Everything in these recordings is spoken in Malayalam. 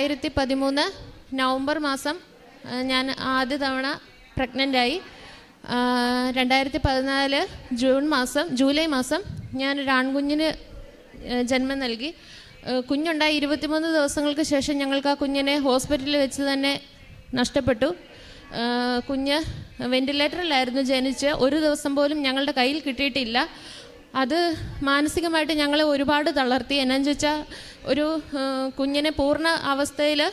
രണ്ടായിരത്തി പതിമൂന്ന് നവംബർ മാസം ഞാൻ ആദ്യ തവണ പ്രഗ്നന്റ് ആയി. ആ, രണ്ടായിരത്തി പതിനാല് ജൂൺ മാസം ജൂലൈ മാസം ഞാൻ ഒരു ജന്മം നൽകി. കുഞ്ഞുണ്ടായി ഇരുപത്തിമൂന്ന് ദിവസങ്ങൾക്ക് ശേഷം ഞങ്ങൾക്ക് ആ കുഞ്ഞിനെ ഹോസ്പിറ്റലിൽ വെച്ച് തന്നെ നഷ്ടപ്പെട്ടു. കുഞ്ഞ് വെന്റിലേറ്ററിലായിരുന്നു ജനിച്ച്. ഒരു ദിവസം പോലും ഞങ്ങളുടെ കയ്യിൽ കിട്ടിയിട്ടില്ല. അത് മാനസികമായിട്ട് ഞങ്ങളെ ഒരുപാട് തളർത്തി. എന്നാന്ന് വെച്ചാൽ ഒരു കുഞ്ഞിനെ പൂർണ അവസ്ഥയിൽ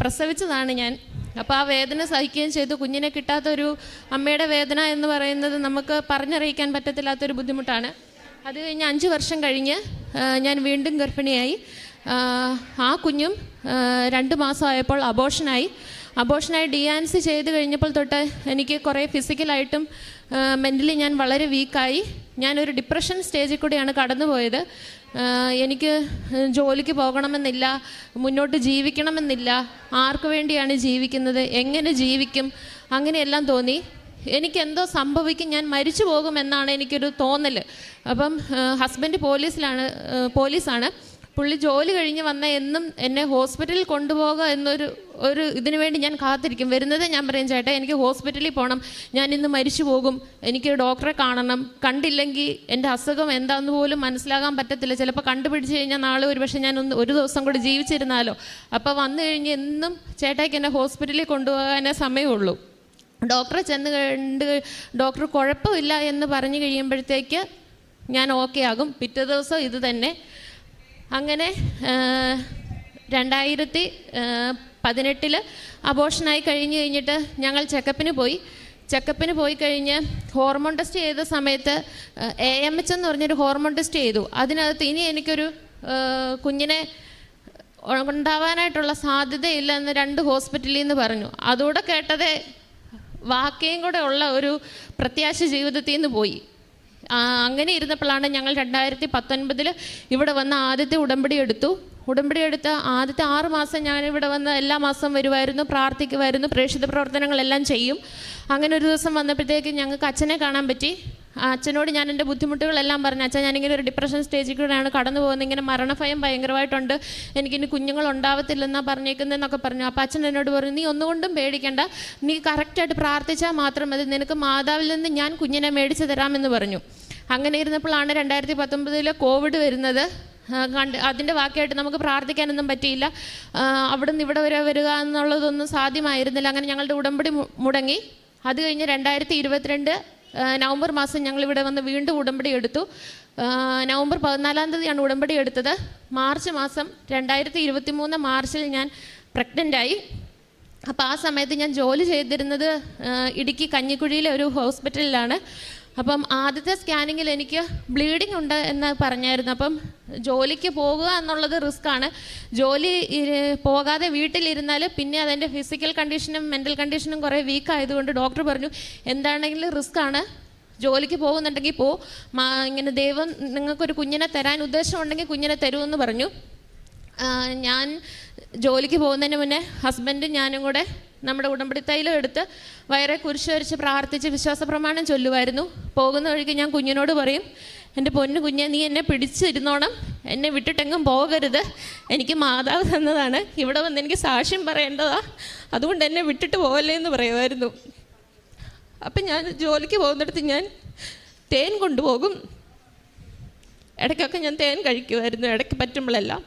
പ്രസവിച്ചതാണ് ഞാൻ. അപ്പോൾ ആ വേദന സഹിക്കുകയും ചെയ്തു. കുഞ്ഞിനെ കിട്ടാത്തൊരു അമ്മയുടെ വേദന എന്ന് പറയുന്നത് നമുക്ക് പറഞ്ഞറിയിക്കാൻ പറ്റത്തില്ലാത്തൊരു ബുദ്ധിമുട്ടാണ്. അത് കഴിഞ്ഞ് അഞ്ച് വർഷം കഴിഞ്ഞ് ഞാൻ വീണ്ടും ഗർഭിണിയായി. ആ, കുഞ്ഞും രണ്ട് മാസമായപ്പോൾ അബോഷനായി അബോഷനായി ഡി ആൻസി ചെയ്ത് കഴിഞ്ഞപ്പോൾ തൊട്ട് എനിക്ക് കുറേ ഫിസിക്കലായിട്ടും മെന്റലി ഞാൻ വളരെ വീക്കായി ഞാനൊരു ഡിപ്രഷൻ സ്റ്റേജിൽ കൂടിയാണ് കടന്നുപോയത്. എനിക്ക് ജോലിക്ക് പോകണമെന്നില്ല മുന്നോട്ട് ജീവിക്കണമെന്നില്ല ആർക്കു വേണ്ടിയാണ് ജീവിക്കുന്നത് എങ്ങനെ ജീവിക്കും അങ്ങനെയെല്ലാം തോന്നി. എനിക്കെന്തോ സംഭവിക്കും ഞാൻ മരിച്ചു പോകുമെന്നാണ് എനിക്കൊരു തോന്നൽ അപ്പം ഹസ്ബൻഡ് പോലീസിലാണ് പോലീസാണ് പുള്ളി ജോലി കഴിഞ്ഞ് വന്ന എന്നും എന്നെ ഹോസ്പിറ്റലിൽ കൊണ്ടുപോകുക എന്നൊരു ഒരു ഇതിനു വേണ്ടി ഞാൻ കാത്തിരിക്കും. വരുന്നത് ഞാൻ പറയും ചേട്ടാ എനിക്ക് ഹോസ്പിറ്റലിൽ പോകണം ഞാൻ ഇന്ന് മരിച്ചു പോകും. എനിക്ക് ഡോക്ടറെ കാണണം. കണ്ടില്ലെങ്കിൽ എന്റെ അസുഖം എന്താണെന്ന് പോലും മനസ്സിലാകാൻ പറ്റത്തില്ല. ചിലപ്പോൾ കണ്ടുപിടിച്ച് കഴിഞ്ഞാൽ നാളെ ഒരു പക്ഷേ ഞാൻ ഒന്ന് ഒരു ദിവസം കൂടി ജീവിച്ചിരുന്നാലോ. അപ്പോൾ വന്നു കഴിഞ്ഞ് എന്നും ചേട്ടായിക്ക് എന്നെ ഹോസ്പിറ്റലിൽ കൊണ്ടുപോകാനേ സമയമുള്ളൂ. ഡോക്ടറെ ചെന്ന് കണ്ട് ഡോക്ടർ കുഴപ്പമില്ല എന്ന് പറഞ്ഞു കഴിയുമ്പോഴത്തേക്ക് ഞാൻ ഓക്കെ ആകും. പിറ്റേ ദിവസം ഇത് തന്നെ അങ്ങനെ രണ്ടായിരത്തി പതിനെട്ടിൽ അബോഷനായി കഴിഞ്ഞ് കഴിഞ്ഞിട്ട് ഞങ്ങൾ ചെക്കപ്പിന് പോയി. ചെക്കപ്പിന് പോയി കഴിഞ്ഞ് ഹോർമോൺ ടെസ്റ്റ് ചെയ്ത സമയത്ത് എ എം എച്ച് എന്ന് പറഞ്ഞൊരു ഹോർമോൺ ടെസ്റ്റ് ചെയ്തു. അതിനകത്ത് ഇനി എനിക്കൊരു കുഞ്ഞിനെ ഉണ്ടാവാനായിട്ടുള്ള സാധ്യതയില്ല എന്ന് രണ്ട് ഹോസ്പിറ്റലിൽ നിന്ന് പറഞ്ഞു. അതുകൂടെ കേട്ടതേ വാക്കയും കൂടെ ഉള്ള ഒരു പ്രത്യാശ ജീവിതത്തിൽ നിന്ന് പോയി. അങ്ങനെ ഇരുന്നപ്പോഴാണ് ഞങ്ങൾ രണ്ടായിരത്തി പത്തൊൻപതിൽ ഇവിടെ വന്ന് ആദ്യത്തെ ഉടമ്പടി എടുത്തു. ഉടമ്പടി എടുത്ത് ആദ്യത്തെ ആറ് മാസം ഞാൻ ഇവിടെ വന്ന് എല്ലാ മാസം വരുമായിരുന്നു പ്രാർത്ഥിക്കുമായിരുന്നു പ്രേക്ഷിത പ്രവർത്തനങ്ങളെല്ലാം ചെയ്യും. അങ്ങനെ ഒരു ദിവസം വന്നപ്പോഴത്തേക്ക് ഞങ്ങൾക്ക് അച്ഛനെ കാണാൻ പറ്റി. അച്ഛനോട് ഞാൻ എന്റെ ബുദ്ധിമുട്ടുകളെല്ലാം പറഞ്ഞു അച്ഛൻ ഞാനിങ്ങനെ ഒരു ഡിപ്രഷൻ സ്റ്റേജിൽ കൂടെയാണ് കടന്നു പോകുന്നത് ഇങ്ങനെ മരണഭയം ഭയങ്കരമായിട്ടുണ്ട് എനിക്കിനി കുഞ്ഞുങ്ങൾ ഉണ്ടാവത്തില്ലെന്നാണ് പറഞ്ഞേക്കുന്നതെന്നൊക്കെ പറഞ്ഞു. അപ്പോൾ അച്ഛൻ എന്നോട് പറഞ്ഞു നീ ഒന്നുകൊണ്ടും പേടിക്കേണ്ട നീ കറക്റ്റായിട്ട് പ്രാർത്ഥിച്ചാൽ മാത്രം മതി നിനക്ക് മാതാവിൽ നിന്ന് ഞാൻ കുഞ്ഞിനെ മേടിച്ച് തരാമെന്ന് പറഞ്ഞു. അങ്ങനെ ഇരുന്നപ്പോഴാണ് രണ്ടായിരത്തി പത്തൊമ്പതിലെ കോവിഡ് വരുന്നത് കണ്ട് അതിന്റെ ബാക്കിയായിട്ട് നമുക്ക് പ്രാർത്ഥിക്കാനൊന്നും പറ്റിയില്ല. അവിടെ നിന്ന് ഇവിടെ വരെ വരിക എന്നുള്ളതൊന്നും സാധ്യമായിരുന്നില്ല. അങ്ങനെ ഞങ്ങളുടെ ഉടമ്പടി മുടങ്ങി. അത് കഴിഞ്ഞ് രണ്ടായിരത്തി ഇരുപത്തിരണ്ട് നവംബർ മാസം ഞങ്ങൾ ഇവിടെ വന്ന് വീണ്ടും ഉടമ്പടി എടുത്തു. നവംബർ പതിനാലാം തീയതിയാണ് ഉടമ്പടി എടുത്തത്. മാർച്ച് മാസം രണ്ടായിരത്തി ഇരുപത്തി മൂന്ന് മാർച്ചിൽ ഞാൻ പ്രഗ്നന്റ് ആയി അപ്പോൾ ആ സമയത്ത് ഞാൻ ജോലി ചെയ്തിരുന്നത് ഇടുക്കി കഞ്ഞിക്കുഴിയിലെ ഒരു ഹോസ്പിറ്റലിലാണ്. അപ്പം ആദ്യത്തെ സ്കാനിങ്ങിൽ എനിക്ക് ബ്ലീഡിംഗ് ഉണ്ട് എന്ന് പറഞ്ഞായിരുന്നു. അപ്പം ജോലിക്ക് പോകുക എന്നുള്ളത് റിസ്ക് ആണ്. ജോലി പോകാതെ വീട്ടിലിരുന്നാൽ പിന്നെ അതിന്റെ ഫിസിക്കൽ കണ്ടീഷനും മെന്റൽ കണ്ടീഷനും കുറേ വീക്ക് ആയതുകൊണ്ട് ഡോക്ടർ പറഞ്ഞു എന്താണെങ്കിലും റിസ്ക് ആണ്. ജോലിക്ക് പോകുന്നുണ്ടെങ്കിൽ പോ. ഇങ്ങനെ ദൈവം നിങ്ങൾക്കൊരു കുഞ്ഞിനെ തരാൻ ഉദ്ദേശമുണ്ടെങ്കിൽ കുഞ്ഞിനെ തരുമെന്ന് പറഞ്ഞു. ഞാൻ ജോലിക്ക് പോകുന്നതിന് മുന്നേ ഹസ്ബൻഡും ഞാനും കൂടെ നമ്മുടെ ഉടമ്പടി തൈലം എടുത്ത് വയറെ കുരിശ് വരച്ച് പ്രാർത്ഥിച്ച് വിശ്വാസ പ്രമാണം ചൊല്ലുമായിരുന്നു. പോകുന്ന വഴിക്ക് ഞാൻ കുഞ്ഞിനോട് പറയും എന്റെ പൊന്നു കുഞ്ഞെ നീ എന്നെ പിടിച്ചിരുന്നോണം. എന്നെ വിട്ടിട്ടെങ്കും പോകരുത്. എനിക്ക് മാതാവ് തന്നതാണ്. ഇവിടെ വന്ന് എനിക്ക് സാക്ഷ്യം പറയേണ്ടതാ. അതുകൊണ്ട് എന്നെ വിട്ടിട്ട് പോകല്ലേ എന്ന് പറയുമായിരുന്നു. അപ്പം ഞാൻ ജോലിക്ക് പോകുന്നിടത്ത് ഞാൻ തേൻ കൊണ്ടുപോകും. ഇടയ്ക്കൊക്കെ ഞാൻ തേൻ കഴിക്കുമായിരുന്നു ഇടയ്ക്ക് പറ്റുമ്പോഴെല്ലാം.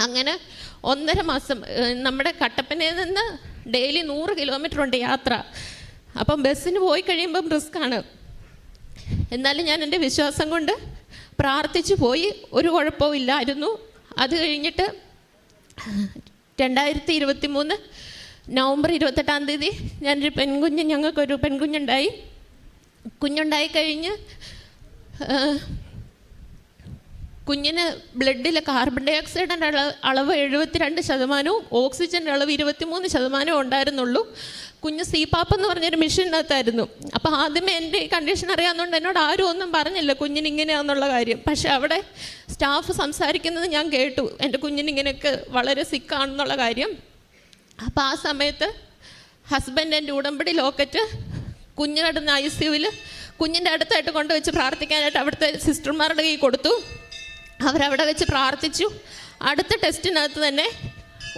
അങ്ങനെ ഒന്നര മാസം നമ്മുടെ കട്ടപ്പനയിൽ നിന്ന് ഡെയിലി നൂറ് കിലോമീറ്റർ ഉണ്ട് യാത്ര. അപ്പം ബസ്സിന് പോയി കഴിയുമ്പം റിസ്ക്കാണ് എന്നാലും ഞാൻ എന്റെ വിശ്വാസം കൊണ്ട് പ്രാർത്ഥിച്ചു പോയി. ഒരു കുഴപ്പവും ഇല്ലായിരുന്നു. അത് കഴിഞ്ഞിട്ട് രണ്ടായിരത്തി ഇരുപത്തി മൂന്ന് നവംബർ ഇരുപത്തെട്ടാം തീയതി ഞാനൊരു പെൺകുഞ്ഞ് ഞങ്ങൾക്കൊരു പെൺകുഞ്ഞുണ്ടായി. കുഞ്ഞുണ്ടായി കഴിഞ്ഞ് കുഞ്ഞിന് ബ്ലഡിലെ കാർബൺ ഡൈ ഓക്സൈഡിന്റെ അളവ് എഴുപത്തിരണ്ട് ശതമാനവും ഓക്സിജന്റെ അളവ് ഇരുപത്തിമൂന്ന് ശതമാനവും ഉണ്ടായിരുന്നുള്ളൂ. കുഞ്ഞ് സീപാപ്പ് എന്ന് പറഞ്ഞൊരു മെഷീനകത്തായിരുന്നു. അപ്പോൾ ആദ്യമേ എന്റെ ഈ കണ്ടീഷൻ അറിയാവുന്നതുകൊണ്ട് എന്നോട് ആരും ഒന്നും പറഞ്ഞില്ല കുഞ്ഞിന് ഇങ്ങനെയാണെന്നുള്ള കാര്യം. പക്ഷേ അവിടെ സ്റ്റാഫ് സംസാരിക്കുന്നത് ഞാൻ കേട്ടു. എന്റെ കുഞ്ഞിന് ഇങ്ങനെയൊക്കെ വളരെ സിക്കാണെന്നുള്ള കാര്യം. അപ്പോൾ ആ സമയത്ത് ഹസ്ബൻഡ് എന്റെ ഉടമ്പടി ലോക്കറ്റ് കുഞ്ഞ് കിടന്ന ഐ സിയുവിൽ കുഞ്ഞിന്റെ അടുത്തായിട്ട് കൊണ്ടുവച്ച് പ്രാർത്ഥിക്കാനായിട്ട് അവിടുത്തെ സിസ്റ്റർമാരുടെ കൈ കൊടുത്തു. അവരവിടെ വെച്ച് പ്രാർത്ഥിച്ചു. അടുത്ത ടെസ്റ്റിനകത്ത് തന്നെ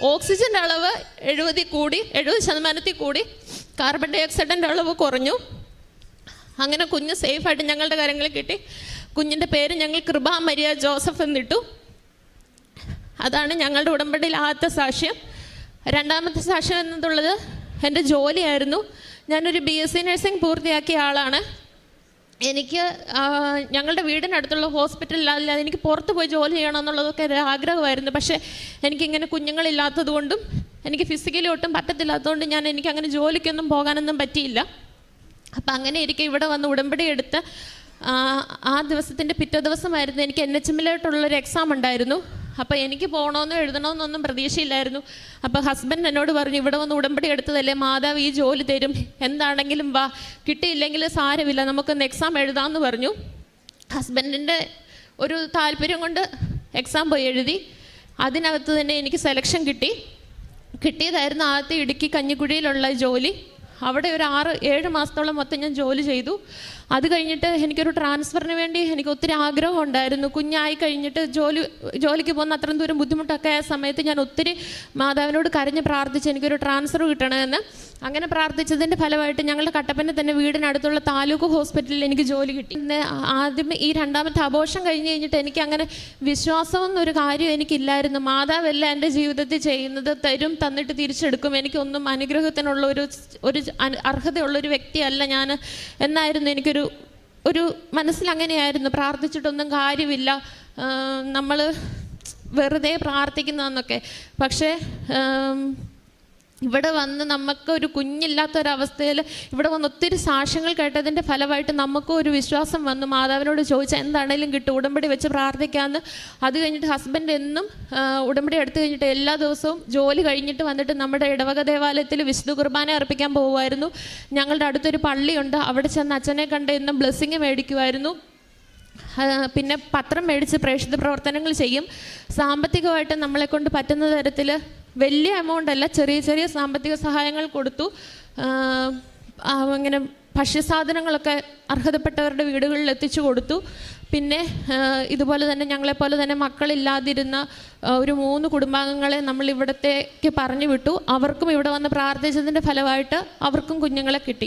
ഓക്സിജന്റെ അളവ് എഴുപതിൽ കൂടി എഴുപത് ശതമാനത്തിൽ കൂടി കാർബൺ ഡൈ ഓക്സൈഡിന്റെ അളവ് കുറഞ്ഞു. അങ്ങനെ കുഞ്ഞ് സേഫായിട്ട് ഞങ്ങളുടെ കാര്യങ്ങൾ കിട്ടി. കുഞ്ഞിന്റെ പേര് ഞങ്ങൾ കൃപ മരിയ ജോസഫ് എന്നിട്ടു. അതാണ് ഞങ്ങളുടെ ഉടമ്പടിയിൽ ആദ്യത്തെ സാക്ഷ്യം. രണ്ടാമത്തെ സാക്ഷ്യം എന്നതുള്ളത് എന്റെ ജോലിയായിരുന്നു. ഞാനൊരു ബി എസ് സി നഴ്സിംഗ് പൂർത്തിയാക്കിയ ആളാണ്. എനിക്ക് ഞങ്ങളുടെ വീടിനടുത്തുള്ള ഹോസ്പിറ്റലിൽ അല്ല എനിക്ക് പുറത്ത് പോയി ജോലി ചെയ്യണം എന്നുള്ളതൊക്കെ ഒരു ആഗ്രഹമായിരുന്നു. പക്ഷേ എനിക്കിങ്ങനെ കുഞ്ഞുങ്ങളില്ലാത്തത് കൊണ്ടും എനിക്ക് ഫിസിക്കലി ഒട്ടും പറ്റത്തില്ലാത്തതുകൊണ്ട് ഞാൻ എനിക്ക് അങ്ങനെ ജോലിക്കൊന്നും പോകാനൊന്നും പറ്റിയില്ല. അപ്പം അങ്ങനെ ഇരിക്കെ ഇവിടെ വന്ന് ഉടമ്പടി എടുത്ത് ആ, ദിവസത്തിന്റെ പിറ്റേ ദിവസമായിരുന്നു എനിക്ക് എൻ എച്ച് എമ്മിലോട്ടുള്ളൊരു എക്സാം ഉണ്ടായിരുന്നു. അപ്പോൾ എനിക്ക് പോകണമെന്നോ എഴുതണമെന്നൊന്നും പ്രതീക്ഷയില്ലായിരുന്നു. അപ്പോൾ ഹസ്ബൻഡ് എന്നോട് പറഞ്ഞു ഇവിടെ വന്ന് ഉടമ്പടി എടുത്തതല്ലേ? മാതാവ് ഈ ജോലി തരും. എന്താണെങ്കിലും വാ. കിട്ടിയില്ലെങ്കിൽ സാരമില്ല. നമുക്കൊന്ന് എക്സാം എഴുതാമെന്ന് പറഞ്ഞു. ഹസ്ബൻഡിന്റെ ഒരു താല്പര്യം കൊണ്ട് എക്സാം പോയി എഴുതി. അതിനകത്ത് തന്നെ എനിക്ക് സെലക്ഷൻ കിട്ടി. കിട്ടിയതായിരുന്നു ആദ്യത്തെ ഇടുക്കി കഞ്ഞിക്കുഴിയിലുള്ള ജോലി. അവിടെ ഒരു ആറ് ഏഴ് മാസത്തോളം മൊത്തം ഞാൻ ജോലി ചെയ്തു. അത് കഴിഞ്ഞിട്ട് എനിക്കൊരു ട്രാൻസ്ഫറിന് വേണ്ടി എനിക്ക് ഒത്തിരി ആഗ്രഹം ഉണ്ടായിരുന്നു. കുഞ്ഞായി കഴിഞ്ഞിട്ട് ജോലി ജോലിക്ക് പോകുന്ന അത്രയും ദൂരം ബുദ്ധിമുട്ടൊക്കെ ആയ സമയത്ത് ഞാൻ ഒത്തിരി മാതാവിനോട് കരഞ്ഞ് പ്രാർത്ഥിച്ച് എനിക്കൊരു ട്രാൻസ്ഫർ കിട്ടണമെന്ന്. അങ്ങനെ പ്രാർത്ഥിച്ചതിന്റെ ഫലമായിട്ട് ഞങ്ങളുടെ കട്ടപ്പന തന്നെ വീടിനടുത്തുള്ള താലൂക്ക് ഹോസ്പിറ്റലിൽ എനിക്ക് ജോലി കിട്ടി. ആദ്യം ഈ രണ്ടാമത്തെ ആഘോഷം കഴിഞ്ഞ് കഴിഞ്ഞിട്ട് എനിക്ക് അങ്ങനെ വിശ്വാസം എന്നൊരു കാര്യം എനിക്കില്ലായിരുന്നു. മാതാവല്ല എന്റെ ജീവിതത്തിൽ ചെയ്യുന്നത് തരും തന്നിട്ട് തിരിച്ചെടുക്കും. എനിക്കൊന്നും അനുഗ്രഹത്തിനുള്ള ഒരു ഒരു അർഹതയുള്ള ഒരു വ്യക്തിയല്ല ഞാൻ എന്നായിരുന്നു എനിക്കൊരു ഒരു ഒരു മനസ്സിലങ്ങനെയായിരുന്നു പ്രാർത്ഥിച്ചിട്ടൊന്നും കാര്യമില്ല. നമ്മൾ വെറുതെ പ്രാർത്ഥിക്കുന്നതെന്നൊക്കെ. പക്ഷേ ഇവിടെ വന്ന് നമുക്ക് ഒരു കുഞ്ഞില്ലാത്തൊരവസ്ഥയിൽ ഇവിടെ വന്ന് ഒത്തിരി സാക്ഷ്യങ്ങൾ കേട്ടതിന്റെ ഫലമായിട്ട് നമുക്കും ഒരു വിശ്വാസം വന്നു. മാതാവിനോട് ചോദിച്ചാൽ എന്താണേലും കിട്ടും ഉടമ്പടി വെച്ച് പ്രാർത്ഥിക്കാമെന്ന് അത് കഴിഞ്ഞിട്ട് ഹസ്ബൻഡ് എന്നും ഉടമ്പടി എടുത്തു കഴിഞ്ഞിട്ട് എല്ലാ ദിവസവും ജോലി കഴിഞ്ഞിട്ട് വന്നിട്ട് നമ്മുടെ ഇടവക ദേവാലയത്തിൽ വിശുദ്ധ കുർബാന അർപ്പിക്കാൻ പോകുമായിരുന്നു ഞങ്ങളുടെ അടുത്തൊരു പള്ളിയുണ്ട്. അവിടെ ചെന്ന് അച്ഛനെ കണ്ട് എന്നും ബ്ലെസ്സിങ് മേടിക്കുമായിരുന്നു. പിന്നെ പത്രം മേടിച്ച് പ്രേക്ഷിത പ്രവർത്തനങ്ങൾ ചെയ്യും. സാമ്പത്തികമായിട്ട് നമ്മളെ കൊണ്ട് പറ്റുന്ന തരത്തിൽ വലിയ എമൗണ്ട് അല്ല ചെറിയ ചെറിയ സാമ്പത്തിക സഹായങ്ങൾ കൊടുത്തു. അങ്ങനെ ഭക്ഷ്യസാധനങ്ങളൊക്കെ അർഹതപ്പെട്ടവരുടെ വീടുകളിൽ എത്തിച്ചു കൊടുത്തു. പിന്നെ ഇതുപോലെ തന്നെ ഞങ്ങളെപ്പോലെ തന്നെ മക്കളില്ലാതിരുന്ന ഒരു മൂന്ന് കുടുംബാംഗങ്ങളെ നമ്മൾ ഇവിടത്തേക്ക് പറഞ്ഞു വിട്ടു. അവർക്കും ഇവിടെ വന്ന് പ്രാർത്ഥിച്ചതിന്റെ ഫലമായിട്ട് അവർക്കും കുഞ്ഞുങ്ങളെ കിട്ടി.